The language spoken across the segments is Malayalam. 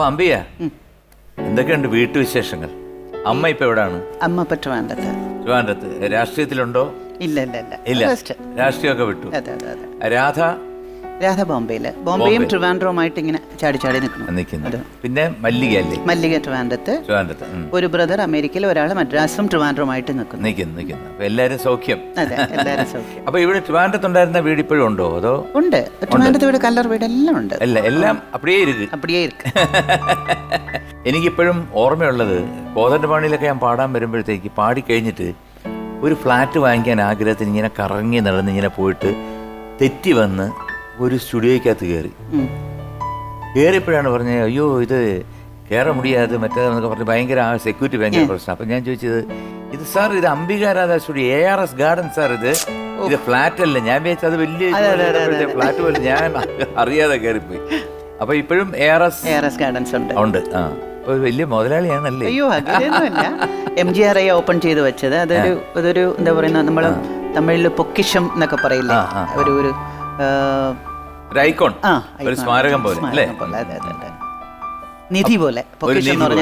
അപ്പൊ അമ്പിയ എന്തൊക്കെയുണ്ട് വീട്ടുവിശേഷങ്ങൾ അമ്മ ഇപ്പൊ എവിടാണ്? അമ്മ ട്രിവാൻഡ്രത്ത് രാഷ്ട്രീയത്തിലുണ്ടോ? ഇല്ല ഇല്ല ഇല്ല. രാഷ്ട്രീയമൊക്കെ വിട്ടു. രാധ രാധ ബോംബെയിൽ. ബോംബെയും ട്രിവാൻഡ്രവുമായിട്ട് ഇങ്ങനെ ചാടി ചാടി നിൽക്കുന്നു. പിന്നെ മല്ലിക അല്ലേ മല്ലിക ട്രിവാൻഡ്രത്ത്. ട്രിവാൻഡ്രത്ത് ഒരു ബ്രദർ അമേരിക്കയിൽ ഒരാൾ മദ്രാസും ട്രിവാൻഡ്രവുമായിട്ട് നിൽക്കുന്നു. നിൽക്കുന്നു നിൽക്കുന്നു. എല്ലാവരും സൗഖ്യം. അതെ എല്ലാവരും സൗഖ്യം. അപ്പൊ ഇവിടെ ട്രിവാൻഡ്രത്തുണ്ടായിരുന്ന വീട് ഇപ്പോഴും ഉണ്ടോ? അതോ ഉണ്ട്. ട്രിവാൻഡ്രത്ത് വീട് കല്ലർ വീട് എല്ലാം ഉണ്ട്. അല്ല എല്ലാം അപ്പടിയേ ഇരിക്ക്. അപ്പടിയേ ഇരിക്ക്. എനിക്കിപ്പോഴും ഓർമ്മയുള്ളത് കോതണ്ടപാണിയിലൊക്കെ ഞാൻ പാടാൻ വരുമ്പോഴത്തേക്ക് പാടി കഴിഞ്ഞിട്ട് ഒരു ഫ്ലാറ്റ് വാങ്ങിക്കാൻ ആഗ്രഹത്തിന് ഇങ്ങനെ കറങ്ങി നടന്ന് ഇങ്ങനെ പോയിട്ട് തെറ്റി വന്ന് ഒരു സ്റ്റുഡിയോയ്ക്കകത്ത് കയറി. കയറിയപ്പോഴാണ് പറഞ്ഞത് അയ്യോ ഇത് കയറാൻ മുടിയാതെ മറ്റേതെന്നൊക്കെ പറഞ്ഞ് ഭയങ്കര ആ സെക്യൂരിറ്റി ഭയങ്കര പ്രശ്നം. അപ്പം ഞാൻ ചോദിച്ചത് ഇത് സാർ ഇത് Ambikaradha studio A R S garden sir ഇത്? ഇത് ഫ്ലാറ്റ് അല്ല. ഞാൻ വിചാരിച്ചത് അത് വലിയ ഫ്ലാറ്റ് പോലെ ഞാൻ അറിയാതെ കയറിപ്പോയി. അപ്പൊ ഇപ്പോഴും A R S A R S gardens ഉണ്ട്. ഉണ്ട്. ആ. വലിയ മുതലാളിയാണല്ലേ? അയ്യോ അങ്ങനെയൊന്നുമല്ല M G R I open ചെയ്ത് വെച്ചത്. അതൊരു അതൊരു എന്താ പറയുന്ന നമ്മൾ തമിഴിൽ പൊക്കിഷം എന്നൊക്കെ പറയില്ലേ. ഒരു ഒരു ഒരു ഐക്കോൺ. ഒരു സ്മാരകം പോലെ. അല്ലേ. നിധി പോലെ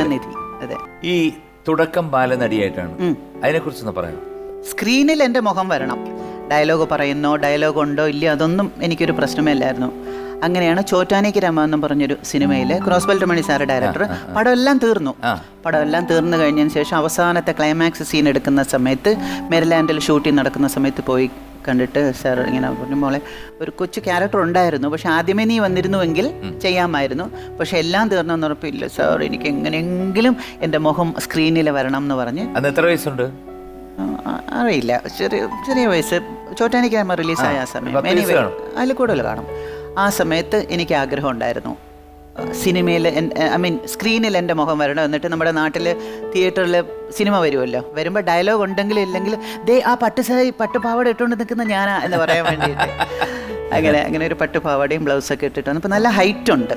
നിധി അതെ. ഈ തുടക്കം ബാലനടിയായിട്ടാണ്. അതിനെ കുറിച്ചൊന്ന് പറയാം സ്ക്രീനിൽ എന്റെ മുഖം വരണം. ഡയലോഗ് പറയുന്നോ ഡയലോഗ് ഉണ്ടോ ഇല്ലയോ അതൊന്നും എനിക്കൊരു പ്രശ്നമേ അല്ലായിരുന്നു. അങ്ങനെയാണ് ചോറ്റാനിക്ക് രമ എന്ന് പറഞ്ഞൊരു സിനിമയിൽ cross belt Mani sir director പടം എല്ലാം തീർന്നു. പടം എല്ലാം തീർന്നു കഴിഞ്ഞതിന് ശേഷം അവസാനത്തെ ക്ലൈമാക്സ് സീൻ എടുക്കുന്ന സമയത്ത് മെരിലാൻഡിൽ ഷൂട്ടിംഗ് നടക്കുന്ന സമയത്ത് പോയി കണ്ടിട്ട് സാർ ഇങ്ങനെ പറഞ്ഞു മോളെ ഒരു കൊച്ചു ക്യാരക്ടർ ഉണ്ടായിരുന്നു. പക്ഷെ ആദ്യമേ നീ വന്നിരുന്നുവെങ്കിൽ ചെയ്യാമായിരുന്നു. പക്ഷെ എല്ലാം തീർന്നെന്ന് ഉറപ്പില്ല. സാർ എനിക്ക് എങ്ങനെയെങ്കിലും എന്റെ മുഖം സ്ക്രീനിൽ വരണം എന്ന് പറഞ്ഞ് അന്ന് എത്ര വയസ്സുണ്ട്? അറിയില്ല. ചെറിയ ചെറിയ വയസ്സ്. ചോറ്റാനിക്കാമ റിലീസായ ആ സമയം. അതിൽ കൂടുതൽ കാണും. ആ സമയത്ത് എനിക്ക് ആഗ്രഹം ഉണ്ടായിരുന്നു. സിനിമയിൽ ഐ മീൻ സ്ക്രീനിൽ എന്റെ മുഖം വരണം. എന്നിട്ട് നമ്മുടെ നാട്ടിൽ തിയേറ്ററിൽ സിനിമ വരുമല്ലോ. വരുമ്പോൾ ഡയലോഗ് ഉണ്ടെങ്കിലും ഇല്ലെങ്കിൽ ദേ ആ പട്ടുസായി പട്ടുപാവട ഇട്ടുകൊണ്ട് നിൽക്കുന്ന ഞാനാ എന്ന് പറയാൻ വേണ്ടിയിട്ട്. അങ്ങനെ അങ്ങനെ ഒരു പട്ട് പട്ടുപാവാടയും ബ്ലൗസൊക്കെ ഇട്ടിട്ട് അപ്പോൾ നല്ല ഹൈറ്റ് ഉണ്ട്.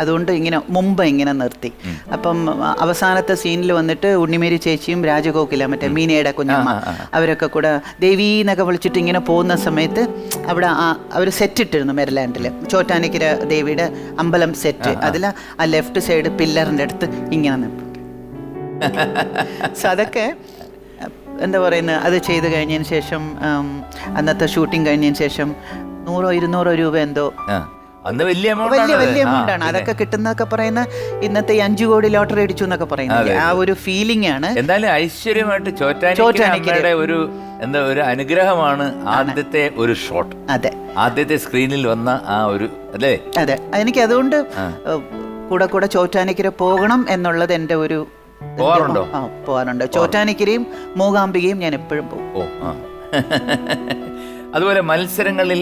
അതുകൊണ്ട് ഇങ്ങനെ മുമ്പ് ഇങ്ങനെ നിർത്തി. അപ്പം അവസാനത്തെ സീനിൽ വന്നിട്ട് ഉണ്ണിമേരി ചേച്ചിയും രാജഗോകുല മറ്റേ മീനയുടെ കുഞ്ഞമ്മ അവരൊക്കെ കൂടെ ദേവി എന്നൊക്കെ വിളിച്ചിട്ട് ഇങ്ങനെ പോകുന്ന സമയത്ത് അവിടെ ആ അവർ സെറ്റ് ഇട്ടിരുന്നു മെരിലാൻഡിൽ ചോറ്റാനിക്കര ദേവിയുടെ അമ്പലം സെറ്റ് അതിൽ ആ. ലെഫ്റ്റ് സൈഡ് പില്ലറിന്റെ അടുത്ത് ഇങ്ങനെ നിൽക്കും സോ അതൊക്കെ എന്താ പറയുന്നത്? അത് ചെയ്ത് കഴിഞ്ഞതിന് ശേഷം അന്നത്തെ ഷൂട്ടിംഗ് കഴിഞ്ഞതിന് ശേഷം നൂറോ ഇരുന്നൂറോ രൂപ എന്തോ. അന്ന് വലിയ വലിയ വലിയ എമൗണ്ട് ആണ്. അതൊക്കെ കിട്ടുന്നൊക്കെ പറയുന്ന ഇന്നത്തെ ഈ അഞ്ചു കോടി ലോട്ടറി അടിച്ചു എന്നൊക്കെ പറയുന്നത് ആ ഒരു ഫീലിംഗ് ആണ്. എന്തായാലും ഐശ്വര്യമായിട്ട് ചോറ്റാനിക്കര. ഒരു എന്താ ഒരു അനുഗ്രഹമാണ് ആദ്യത്തെ ഒരു ഷോട്ട് അതെ. ആദ്യത്തെ സ്ക്രീനിൽ വന്ന ആ ഒരു അല്ലേ? അതെ. എനിക്ക് അതുകൊണ്ട് കൂടെ കൂടെ ചോറ്റാനിക്കര പോകണം എന്നുള്ളത് എന്റെ ഒരു പോവാറുണ്ടോ? ആ പോകാറുണ്ട് ചോറ്റാനിക്കരയും മൂകാംബികയും ഞാൻ എപ്പോഴും പോകും അതുപോലെ മത്സരങ്ങളിൽ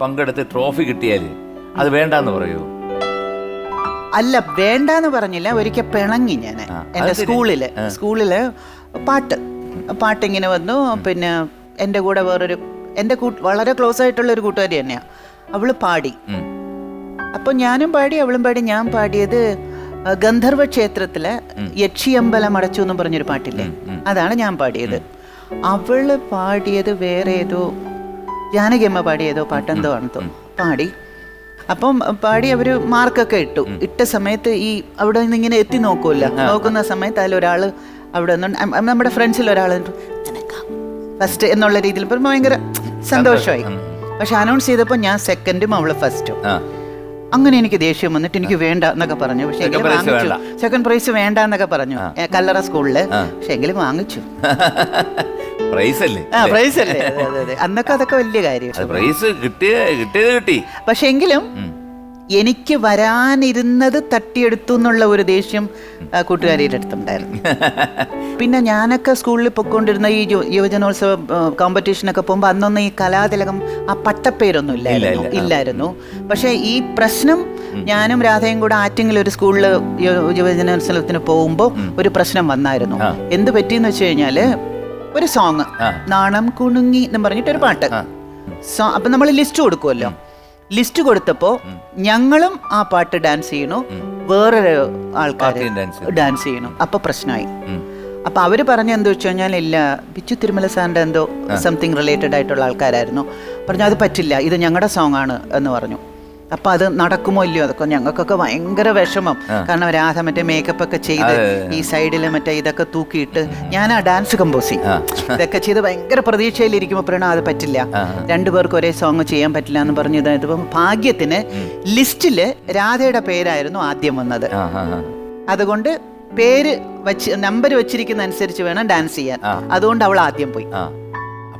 പങ്കെടുത്ത് ട്രോഫി കിട്ടിയാൽ അത് വേണ്ടെന്ന് പറയൂ. അല്ല വേണ്ടെന്ന് പറഞ്ഞില്ല ഒരിക്കൽ പിണങ്ങി ഞാൻ എന്റെ എന്റെ. സ്കൂളിൽ സ്കൂളിൽ പാട്ട്. പാട്ട് ഇങ്ങനെ വന്നു പിന്നെ എന്റെ കൂടെ വേറൊരു എന്റെ വളരെ ക്ലോസ് ആയിട്ടുള്ള ഒരു കൂട്ടുകാരി തന്നെയാ. അവൾ പാടി. അപ്പൊ അപ്പോൾ ഞാനും പാടി അവളും പാടി. ഞാൻ പാടിയത് ഗന്ധർവ ക്ഷേത്രത്തിലെ യക്ഷിയമ്പലം അടച്ചു എന്ന് പറഞ്ഞൊരു പാട്ടില്ലേ? അതാണ് ഞാൻ പാടിയത്. അവൾ പാടിയത് വേറെ ഏതോ ജാനകിയമ്മ പാടി ഏതോ പാട്ടെന്തോ ആണ് തോ പാടി. അപ്പം പാടി അവർ മാർക്കൊക്കെ ഇട്ടു. ഇട്ട സമയത്ത് ഈ അവിടെ നിന്ന് ഇങ്ങനെ എത്തി നോക്കൂല നോക്കുന്ന സമയത്ത് ഒരാൾ അവിടെ നിന്ന്. നമ്മുടെ ഫ്രണ്ട്സിൽ ഒരാൾ ഫസ്റ്റ് എന്നുള്ള രീതിയിൽ പറയുമ്പോൾ ഭയങ്കര സന്തോഷമായി. പക്ഷെ അനൗൺസ് ചെയ്തപ്പോൾ ഞാൻ സെക്കൻഡും അവൾ ഫസ്റ്റും അങ്ങനെ എനിക്ക് ദേഷ്യം വന്നിട്ട് എനിക്ക് വേണ്ട എന്നൊക്കെ പറഞ്ഞു. പക്ഷെ Second എങ്കിലും വാങ്ങിച്ചു. സെക്കൻഡ് പ്രൈസ് വേണ്ട എന്നൊക്കെ പറഞ്ഞു. കല്ലറ സ്കൂളിൽ പക്ഷെ എങ്കിലും വാങ്ങിച്ചു. പ്രൈസ് അല്ലേ? ആ പ്രൈസ് അല്ലേ? അതെ അതെ അതെ. അന്നൊക്കെ അതൊക്കെ വലിയ കാര്യം പ്രൈസ് കിട്ടിയ കിട്ടിയത് കിട്ടി. പക്ഷെ എങ്കിലും എനിക്ക് വരാനിരുന്നത് തട്ടിയെടുത്തു എന്നുള്ള ഒരു ദേഷ്യം കൂട്ടുകാരിയുടെ അടുത്തുണ്ടായിരുന്നു. പിന്നെ ഞാനൊക്കെ സ്കൂളിൽ പൊയ്ക്കൊണ്ടിരുന്ന ഈ യുവജനോത്സവ കോമ്പറ്റീഷനൊക്കെ പോകുമ്പോൾ അന്നൊന്നും ഈ കലാതിലകം ആ പട്ടപ്പേരൊന്നും ഇല്ലായിരുന്നു ഇല്ല, ഇല്ലായിരുന്നു. പക്ഷേ ഈ പ്രശ്നം ഞാനും രാധയും കൂടെ ആറ്റിങ്ങിൽ ഒരു സ്കൂളിൽ യുവജനോത്സവത്തിന് പോകുമ്പോൾ ഒരു പ്രശ്നം വന്നായിരുന്നു. എന്ത് പറ്റിയെന്ന് വെച്ച് കഴിഞ്ഞാൽ ഒരു സോങ് നാണം കുണുങ്ങി എന്ന് പറഞ്ഞിട്ടൊരു പാട്ട്. അപ്പൊ സോ അപ്പം നമ്മൾ ലിസ്റ്റ് കൊടുക്കുമല്ലോ ലിസ്റ്റ് കൊടുത്തപ്പോ ഞങ്ങളും ആ പാട്ട് ഡാൻസ് ചെയ്യണു. വേറൊരു ആൾക്കാർ. ഡാൻസ് ചെയ്യണം. അപ്പോൾ പ്രശ്നമായി. അപ്പൊ അവർ പറഞ്ഞ എന്താ വെച്ച് കഴിഞ്ഞാൽ ഇല്ല ബിച്ചു തിരുമല സാറിന്റെ എന്തോ സംതിങ് റിലേറ്റഡ് ആയിട്ടുള്ള ആൾക്കാരായിരുന്നു. പറഞ്ഞു അത് പറ്റില്ല. ഇത് ഞങ്ങളുടെ സോങ് ആണ് എന്ന് പറഞ്ഞു. അപ്പൊ അത് നടക്കുമോ ഇല്ലയോ അതൊക്കെ ഞങ്ങൾക്കൊക്കെ ഭയങ്കര വിഷമം. കാരണം രാധ മറ്റേ മേക്കപ്പ് ഒക്കെ ചെയ്ത് ഈ സൈഡിൽ മറ്റേ ഇതൊക്കെ തൂക്കിയിട്ട് ഞാൻ ആ ഡാൻസ് കമ്പോസ് ചെയ്യും ഇതൊക്കെ ചെയ്ത് ഭയങ്കര പ്രതീക്ഷയിലിരിക്കുമ്പോൾ പറയണ അത് പറ്റില്ല. രണ്ടുപേർക്ക് ഒരേ സോങ് ചെയ്യാൻ പറ്റില്ല എന്ന് പറഞ്ഞു ഇതായത് ഭാഗ്യത്തിന് ലിസ്റ്റിൽ രാധയുടെ പേരായിരുന്നു ആദ്യം വന്നത്. അതുകൊണ്ട് പേര് വച്ച് നമ്പർ വെച്ചിരിക്കുന്ന അനുസരിച്ച് വേണം ഡാൻസ് ചെയ്യാൻ. അതുകൊണ്ട് അവൾ ആദ്യം പോയി.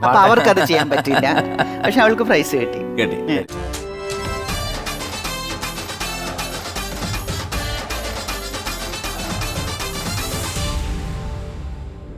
അപ്പൊ അവർക്കത് ചെയ്യാൻ പറ്റില്ല പക്ഷെ അവൾക്ക് പ്രൈസ് കിട്ടി. കേട്ടി.